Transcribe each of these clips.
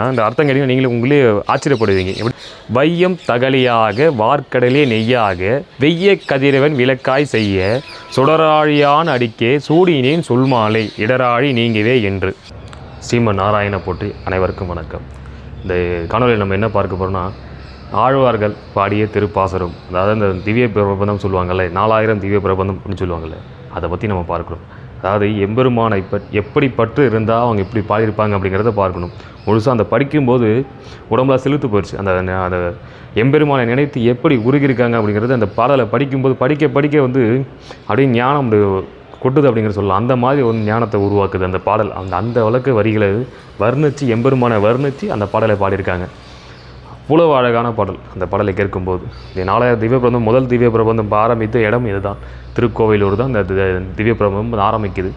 அந்த அர்த்தம் கேட்டீங்கன்னா நீங்களே உங்களே ஆச்சரியப்படுவீங்க. எப்படி? வையம் தகலியாக வார்க்கடலே நெய்யாக வெய்ய கதிரவன் விளக்காய் செய்ய சுடராழியான் அடிக்கே சூடினேன் சொல்மாலை இடராழி நீங்கவே என்று. ஸ்ரீமன் நாராயண போற்றி அனைவருக்கும் வணக்கம். இந்த காணொலியில் நம்ம என்ன பார்க்க போகிறோம்னா ஆழ்வார்கள் பாடிய திருப்பாசரம் அதாவது இந்த திவ்ய பிரபந்தம் சொல்லுவாங்கள்ல நாலாயிரம் திவ்ய பிரபந்தம் அப்படின்னு சொல்லுவாங்கல்ல அதை பற்றி நம்ம பார்க்குறோம். அதாவது எம்பெருமானை பட் எப்படி பற்று இருந்தால் அவங்க எப்படி பாடியிருப்பாங்க அப்படிங்கிறத பார்க்கணும். முழுசாக அந்த படிக்கும்போது உடம்புல செலுத்து போயிடுச்சு அந்த அந்த எம்பெருமானை நினைத்து எப்படி உருகியிருக்காங்க அப்படிங்கிறது அந்த பாடலை படிக்கும்போது படிக்க படிக்க வந்து அப்படியே ஞானம் அப்படி கொட்டுது அப்படிங்கிற சொல்லலாம். அந்த மாதிரி ஒரு ஞானத்தை உருவாக்குது அந்த பாடல். அந்த அந்த வழக்கு வரிகளை வர்ணித்து எம்பெருமானை வர்ணித்து அந்த பாடலை பாடியிருக்காங்க. இவ்வளவு அழகான பாடல். அந்த பாடலை கேட்கும்போது இந்த நாலாயிரம் திவ்ய பிரபந்தம் முதல் திவ்ய பிரபந்தம் ஆரம்பித்த இடம் இதுதான். திருக்கோவிலூர் தான் இந்த தி- திவ்ய பிரபந்தம் ஆரம்பிக்குது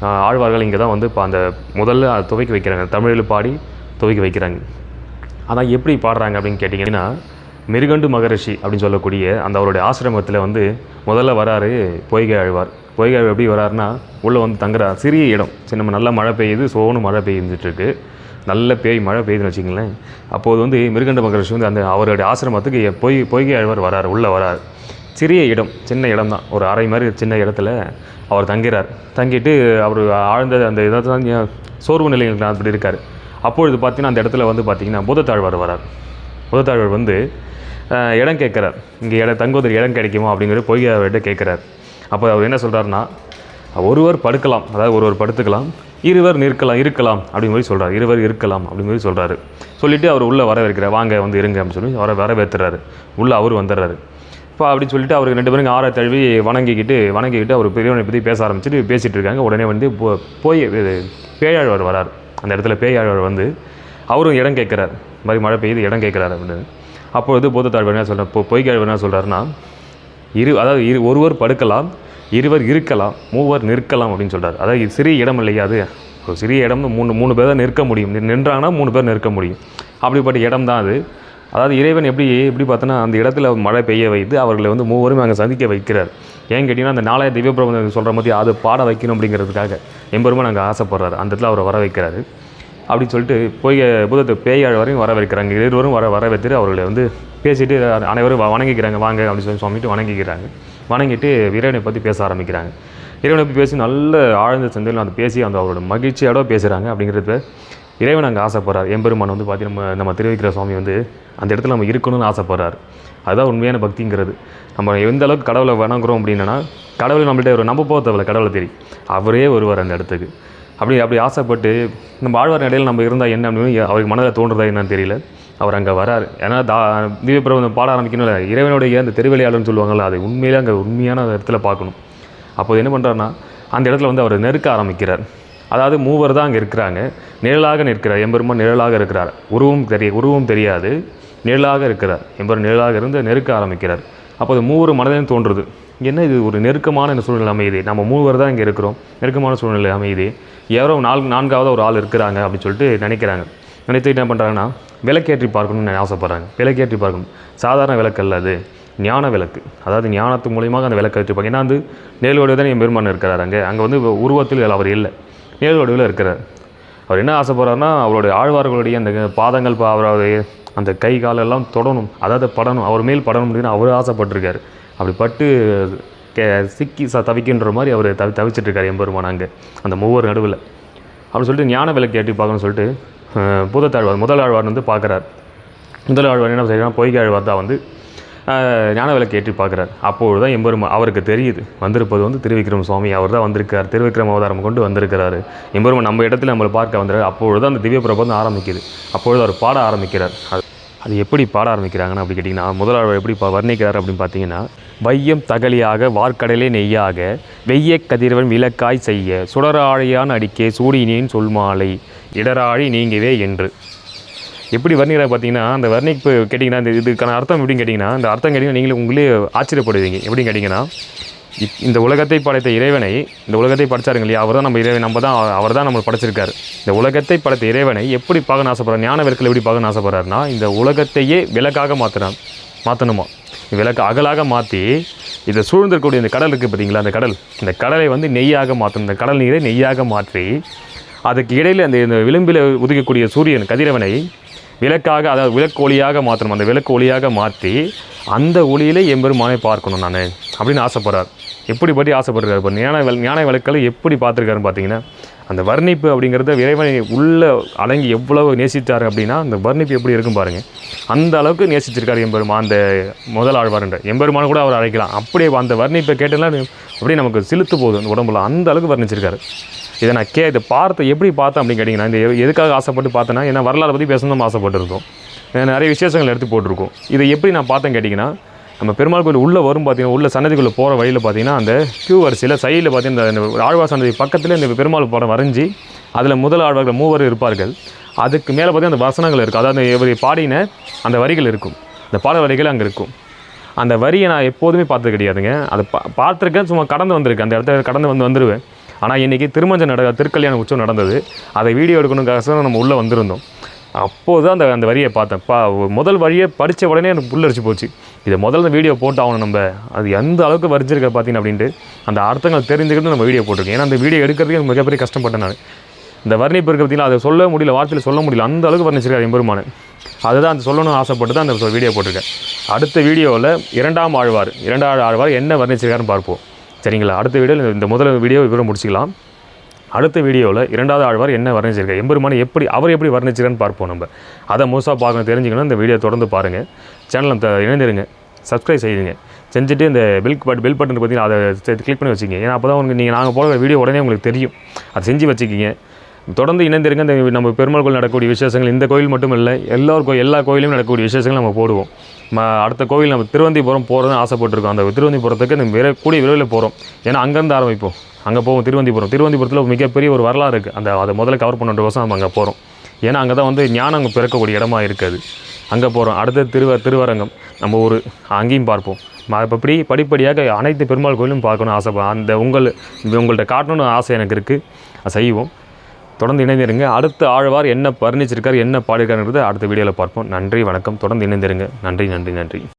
ஆழ்வார்கள் இங்கே தான் வந்து இப்போ அந்த முதல்ல அதை துவக்கி வைக்கிறாங்க. தமிழில் பாடி துவக்கி வைக்கிறாங்க. ஆனால் எப்படி பாடுறாங்க அப்படின்னு கேட்டிங்கன்னா மிருகண்டு மகரிஷி அப்படின்னு சொல்லக்கூடிய அந்த அவருடைய ஆசிரமத்தில் வந்து முதல்ல வராரு பொய்கை ஆழ்வார். பொய்கை எப்படி வராருன்னா உள்ளே வந்து தங்குறார். சிறிய இடம். சரி நம்ம நல்லா மழை பெய்யுது சோனு மழை பெய்ஞ்சிட்ருக்கு. நல்ல பேய் மழை பெய்யுதுன்னு வச்சுங்களேன் அப்போது வந்து மிருகண்ட மகரிஷி வந்து அந்த அவருடைய ஆசிரமத்துக்கு பொய் பொய்கை ஆழ்வார் வராரு உள்ளே வராரு. சிறிய இடம் சின்ன இடம் தான் ஒரு அறை மாதிரி சின்ன இடத்துல அவர் தங்கிறார். தங்கிட்டு அவர் ஆழ்ந்த அந்த இதை தான் சோர்வு நிலைகள் அப்படி இருக்கார். அப்பொழுது பார்த்தீங்கன்னா அந்த இடத்துல வந்து பார்த்தீங்கன்னா புதத்தாழ்வார் வரார். புதத்தாழ்வார் வந்து இடம் கேட்குறார். இங்கே இடம் தங்குவதற்கு இடம் கிடைக்குமா அப்படிங்கிறது பொய்கை அவர்கிட்ட கேட்குறார். அப்போ அவர் என்ன சொல்கிறாருன்னா ஒருவர் படுக்கலாம். அதாவது ஒருவர் படுத்துக்கலாம். இருவர் நிற்கலாம் இருக்கலாம் அப்படின்னு மாதிரி சொல்கிறார் இருவர் இருக்கலாம் அப்படின்னு மாதிரி சொல்கிறாரு சொல்லிவிட்டு அவர் உள்ளே வரவேற்கிறார். வாங்க வந்து இருங்க அப்படின்னு சொல்லி அவரை வரவேற்றுறாரு. உள்ளே அவர் வந்துடுறாரு. இப்போ அப்படின்னு சொல்லிட்டு அவருக்கு ரெண்டு பேரும் ஆற தழுவி வணங்கிக்கிட்டு வணங்கிக்கிட்டு அவர் பெரியவனை பற்றி பேச ஆரம்பிச்சுட்டு பேசிகிட்டு இருக்காங்க. உடனே வந்து போ- போய் பேயாழ்வார் வரார். அந்த இடத்துல பேயாழ்வார் வந்து அவரும் இடம் கேட்குறார். இந்த மாதிரி மழை பெய்யுது இடம் கேட்குறாரு அப்படின்னு. அப்பொழுது பூதத்தாழ்வார் என்ன சொல்கிறார் இப்போ என்ன சொல்கிறாருன்னா இரு அதாவது இரு ஒருவர் படுக்கலாம் இருவர் இருக்கலாம் மூவர் நிற்கலாம் அப்படின்னு சொல்கிறார் அதாவது இது சிறிய இடம் இல்லையா அது? ஒரு சிறிய இடம் மூணு மூணு பேர் தான் நிற்க முடியும். நின்றாங்கன்னா மூணு பேர் நிற்க முடியும். அப்படிப்பட்ட இடம் தான் அது. அதாவது இறைவன் எப்படி எப்படி பார்த்தோன்னா அந்த இடத்துல மழை பெய்ய வைத்து அவர்களை வந்து மூவரும் அங்கே சந்திக்க வைக்கிறார். ஏன் கேட்டிங்கன்னா அந்த நாளைய திவ்ய பிரபந்தம் சொல்கிற மாதிரி அது பாட வைக்கணும் அப்படிங்கிறதுக்காக எம்பெருமா நாங்கள் ஆசைப்படுறாரு. அந்த இடத்துல அவரை வர வைக்கிறாரு அப்படின்னு சொல்லிட்டு போய் புதத்தை பேயாழ் வரையும் வர வைக்கிறாங்க இருவரும் வர வர வைத்துட்டு அவர்களை வந்து பேசிட்டு அனைவரும் வணங்கிக்கிறாங்க. வாங்க அப்படின்னு சொல்லி சொல்லிட்டு வணங்கிக்கிறாங்க. வணங்கிட்டு இறைவனை பற்றி பேச ஆரம்பிக்கிறாங்க. இறைவனை பற்றி பேசி நல்ல ஆழ்ந்த சிந்தையில் அந்த பேசி அந்த அவரோட மகிழ்ச்சியோட பேசுகிறாங்க அப்படிங்கிறத இறைவன் அங்கே ஆசைப்படுறார். எம்பெருமான் வந்து பார்த்தீங்கன்னா நம்ம நம்ம திருவிக்கிற சுவாமி வந்து அந்த இடத்துல நம்ம இருக்கணும்னு ஆசைப்படுறாரு. அதுதான் உண்மையான பக்திங்கிறது. நம்ம எந்த அளவுக்கு கடவுளை வணங்குறோம் அப்படின்னா கடவுளை நம்மள்ட்ட ஒரு நம்ப போக தேவையில்ல கடவுளை தெரியும் அவரே வருவார் அந்த இடத்துக்கு. அப்படி அப்படி ஆசைப்பட்டு நம்ம ஆழ்வார் இடையில் நம்ம இருந்தால் என்ன அப்படின்னு அவருக்கு மனதில் தோன்றுறதா என்னன்னு தெரியல. அவர் அங்கே வராரு. ஏன்னா தா திவ்ய பாட ஆரம்பிக்கணும்ல. இறைவனுடைய அந்த திருவிளையாடல்னு சொல்லுவாங்கள்ல அது உண்மையிலே அங்கே உண்மையான இடத்துல பார்க்கணும். அப்போது என்ன பண்ணுறாருன்னா அந்த இடத்துல வந்து அவர் நெருக்க ஆரம்பிக்கிறார். அதாவது மூவர் தான் அங்கே இருக்கிறாங்க. நிழலாக நிற்கிறார். எம்பெருமான் நிழலாக இருக்கிறார். உருவம் தெரிய உருவம் தெரியாது. நிழலாக இருக்கிறார். எம்பெரும் நிழலாக இருந்து நெருக்க ஆரம்பிக்கிறார். அப்போது மூவர் மனதிலும் தோன்றுது. என்ன இது ஒரு நெருக்கமான சூழ்நிலை அமையுது. நம்ம மூவர் தான் இங்கே இருக்கிறோம். நெருக்கமான சூழ்நிலை அமையுது. யாரோ நான்கு நான்காவது ஒரு ஆள் இருக்கிறாங்க அப்படின்னு சொல்லிட்டு நினைக்கிறாங்க. நினைத்து என்ன பண்ணுறாங்கன்னா விளக்கேற்றி பார்க்கணும்னு ஆசைப்பட்றாங்க. விளக்கேற்றி பார்க்கணும். சாதாரண விளக்கு அல்ல அது. ஞான விளக்கு. அதாவது ஞானத்து மூலியமாக அந்த விளக்கை வச்சுருப்பாங்க ஏன்னா வந்து நேர்வடிவில் தான் என் பெருமான் இருக்கிறார் அங்கே. அங்கே வந்து உருவத்தில் அவர் இல்லை. நேர்வடிவில் இருக்கிறார். அவர் என்ன ஆசைப்படுறாருன்னா அவருடைய ஆழ்வார்களுடைய அந்த பாதங்கள் அவருடைய அந்த கை காலெல்லாம் தொடணும். அதாவது படணும். அவர் மேல் படணும் அப்படின்னு அவர் ஆசைப்பட்டிருக்காரு. அப்படி பட்டு கே சிக்கி ச தவிக்கின்ற மாதிரி அவர் தவி தவிச்சிட்ருக்காரு எம்பெருமான் அங்கே. அந்த மூவர் நடுவில். அப்படின்னு சொல்லிட்டு ஞான விளக்கு ஏற்றி பார்க்கணும்னு சொல்லிட்டு பூதத்தாழ்வார் முதல் ஆழ்வார் வந்து பார்க்குறார். முதல் ஆழ்வார் என்ன செய்யறான் பொய்கை தான் வந்து ஞான விளக்கு ஏற்றி பார்க்குறார். அப்போது தான் எம்பெருமா அவருக்கு தெரியுது. வந்திருப்பது வந்து திருவிக்ரம சுவாமி அவர் தான் வந்திருக்கார் திருவிக்ரம அவதாரம் கொண்டு வந்திருக்கிறாரு. எம்பெருமா நம்ம இடத்துல நம்மளை பார்க்க வந்துடுறாரு அப்பொழுது தான் அந்த திவ்ய பிரபந்தம் ஆரம்பிக்குது. அப்பொழுது அவர் பாட ஆரம்பிக்கிறார். அது அது எப்படி பாட ஆரம்பிக்கிறாங்கன்னு அப்படி கேட்டிங்கன்னா முதலாளர் எப்படி வர்ணிக்கிறார் அப்படின்னு பார்த்தீங்கன்னா வையம் தகலியாக வார்க்கடலே நெய்யாக வெய்ய கதிரவன் விளக்காய் செய்ய சுடராழையான் அடிக்கே சூடினேன் சொல்மாலை இடராழி நீங்கவே என்று. எப்படி வர்ணிக்கிறார் பார்த்தீங்கன்னா அந்த வர்ணிப்பு கேட்டிங்கன்னா இந்த இதுக்கான அர்த்தம் எப்படின்னு கேட்டிங்கன்னா இந்த அர்த்தம் கேட்டிங்கன்னா நீங்களே உங்களே ஆச்சரியப்படுவீங்க. எப்படின்னு கேட்டிங்கன்னா இந்த உலகத்தை படைத்த இறைவனை இந்த உலகத்தை படைச்சாருங்க இல்லையா? அவர் தான் நம்ம இறைவன் நம்ம தான் அவர் தான் நம்மளுக்கு படைச்சிருக்காரு. இந்த உலகத்தை படைத்த இறைவனை எப்படி பார்க்க ஆசைப்படுறார்? ஞான விளக்கில் எப்படி பார்க்கணும் ஆசைப்படுறாருன்னா இந்த உலகத்தையே விளக்காக மாற்றுறான் மாற்றணுமா விளக்கு அகலாக மாற்றி இதை சூழ்ந்திருக்கக்கூடிய இந்த கடல் இருக்குது பார்த்தீங்களா? அந்த கடல் இந்த கடலை வந்து நெய்யாக மாற்றணும் இந்த கடல் நீரை நெய்யாக மாற்றி அதுக்கு இடையில் அந்த இந்த விளிம்பில் உதிக்கக்கூடிய சூரியன் கதிரவனை விளக்காக அதாவது விளக்கு ஒளியாக மாற்றணும். அந்த விளக்கு ஒளியாக மாற்றி அந்த ஒளியிலே எம்பெருமானை பார்க்கணும் நான் அப்படின்னு ஆசைப்படுறார். எப்படி பற்றி ஆசைப்படுறாரு இப்போ ஞான ஞான விளக்கலை எப்படி பார்த்துருக்காருன்னு பார்த்தீங்கன்னா அந்த வர்ணிப்பு அப்படிங்கிறத இறைவனை உள்ளே அடங்கி எவ்வளவு நேசித்தார் அப்படின்னா அந்த வர்ணிப்பு எப்படி இருக்கும் பாருங்கள் அந்த அளவுக்கு நேசிச்சிருக்கார் எம்பெருமா அந்த முதல் ஆழ்வார்ன்ற. எம்பெருமான கூட அவர் அழைக்கலாம். அப்படியே அந்த வர்ணிப்பை கேட்டெல்லாம் அப்படியே நமக்கு சிலுத்து போகுது அந்த உடம்புல. அந்த அளவுக்கு வர்ணிச்சிருக்காரு. இதை நான் கே இது பார்த்து எப்படி பார்த்தேன் அப்படின்னு கேட்டிங்கன்னா இந்த எ- எதுக்காக ஆசைப்பட்டு பார்த்தேன்னா ஏன்னா வரலாறு பற்றி பேசணும் ஆசைப்பட்டுருக்கோம். நிறைய விசேஷங்கள் எடுத்து போட்டிருக்கோம். இதை எப்படி நான் பார்த்தேன் கேட்டிங்கன்னா நம்ம பெருமாள் கோயில் உள்ளே வரும் பார்த்தீங்கன்னா உள்ள சன்னதிக்குள்ளே போகிற வழியில் பார்த்தீங்கன்னா அந்த கியூ வரிசையில் சைடில் பார்த்தீங்கன்னா இந்த இந்த ஆழ்வார் சன்னதி பக்கத்தில் இந்த பெருமாள் படம் வரைஞ்சி அதில் முதல் ஆழ்வார்கள் மூவர் இருப்பார்கள். அதுக்கு மேலே பார்த்தீங்கன்னா அந்த வசனங்கள் இருக்கும். அதாவது இவர் பாடின அந்த வரிகள் இருக்கும். அந்த பாட வரிகள் அங்கே இருக்கும். அந்த வரியை நான் எப்போதுமே பார்த்தது கிடையாதுங்க. அதை பா பார்த்துருக்கேன் சும்மா கடந்து வந்திருக்கேன். அந்த இடத்த கடந்து வந்து வந்துடுவேன் ஆனால் இன்றைக்கி திருமஞ்சம் நட திருக்கல்யாண உற்சவம் நடந்தது. அதை வீடியோ எடுக்கணுங்காக நம்ம உள்ளே வந்திருந்தோம். அப்போது தான் அந்த அந்த வரியை பார்த்தேன். பா முதல் வரியை படித்த உடனே எனக்கு புல்லரிச்சு போச்சு. இதை முதல்ல வீடியோ போட்டு ஆகணும் நம்ம. அது எந்த அளவுக்கு வரிச்சிருக்க பார்த்தீங்க அப்படின்ட்டு அந்த அர்த்தங்கள் தெரிஞ்சுக்கிட்டு நம்ம வீடியோ போட்டிருக்கோம். ஏன்னா அந்த வீடியோ எடுக்கிறதுக்கு எனக்கு மிகப்பெரிய கஷ்டப்பட்டேன் நான். இந்த வர்ணிப்பு இருக்க பார்த்தீங்களா அதை சொல்ல முடியல வார்த்தையில் சொல்ல முடியல. அந்த அளவுக்கு வர்ணிச்சிருக்காரு எம்பெருமானு அதுதான் அந்த சொல்லணும்னு ஆசைப்பட்டு தான் அந்த வீடியோ போட்டிருக்கேன். அடுத்த வீடியோவில் இரண்டாம் ஆழ்வார் இரண்டாவது ஆழ்வார் என்ன வர்ணிச்சிருக்காருன்னு பார்ப்போம். சரிங்களா? அடுத்த வீடியோவில் இந்த முதல் வீடியோ இவரை முடிச்சிக்கலாம். அடுத்த வீடியோவில் இரண்டாவது ஆழ்வார் என்ன வர்ணிச்சிருக்கார்? எம்பெருமானை எப்படி அவர் எப்படி வர்ணிச்சிருக்கான்னு பார்ப்போம் நம்ம. அதை முழுசாக பார்க்கணும் தெரிஞ்சுக்கணும் இந்த வீடியோ தொடர்ந்து பாருங்கள் சேனலில் இணைந்திருங்க. சப்ஸ்கிரைப் செய்யுங்க செஞ்சுட்டு இந்த பில் பட் பில் பட்டன் பார்த்தீங்கன்னா அதை கிளிக் பண்ணி வச்சுக்கிங்க. ஏன்னா அப்போ தான் உங்களுக்கு நீங்கள் நாங்கள் போகிற வீடியோ உடனே உங்களுக்கு தெரியும். அதை செஞ்சு வச்சுக்கிங்க. தொடர்ந்து இணைந்திருங்க. இந்த நம்ம பெருமாள் கோயில் நடக்கக்கூடிய விசேஷங்கள் இந்த கோயில் மட்டும் இல்லை எல்லார் கோ எல்லா கோயிலும் நடக்கக்கூடிய விசேஷங்கள் நம்ம போடுவோம். அடுத்த கோயில் நம்ம திருவந்திபுரம் போகிறதுன்னு ஆசைப்பட்டிருக்கோம். அந்த திருவந்திபுரத்துக்கு நம்ம விரை கூடிய விரைவில் போகிறோம் ஏன்னா அங்கேருந்து ஆரம்பிப்போம். அங்கே போவோம் திருவந்திபுரம். திருவந்திபுரத்தில் மிகப்பெரிய ஒரு வரலாறு இருக்குது அந்த அதை முதல்ல கவர் பண்ணுற வருஷம் நம்ம அங்கே போகிறோம் ஏன்னா அங்கே தான் வந்து ஞானம் அங்கே பிறக்கக்கூடிய இடமா இருக்குது அங்கே போகிறோம் அடுத்த திருவ திருவரங்கம். நம்ம ஊர் அங்கேயும் பார்ப்போம். ம- இப்படி படிப்படியாக அனைத்து பெருமாள் கோயிலும் பார்க்கணும் ஆசை அந்த உங்கள் உங்கள்கிட்ட காட்டணும்னு ஆசை எனக்கு இருக்குது செய்வோம். தொடர்ந்து இணைந்திருங்க. அடுத்த ஆழ்வார் என்ன பர்ணிச்சிருக்கார் என்ன பாடியிருக்காருங்கிறது அடுத்த வீடியோவில் பார்ப்போம். நன்றி வணக்கம். தொடர்ந்து இணைந்திருங்க. நன்றி நன்றி நன்றி.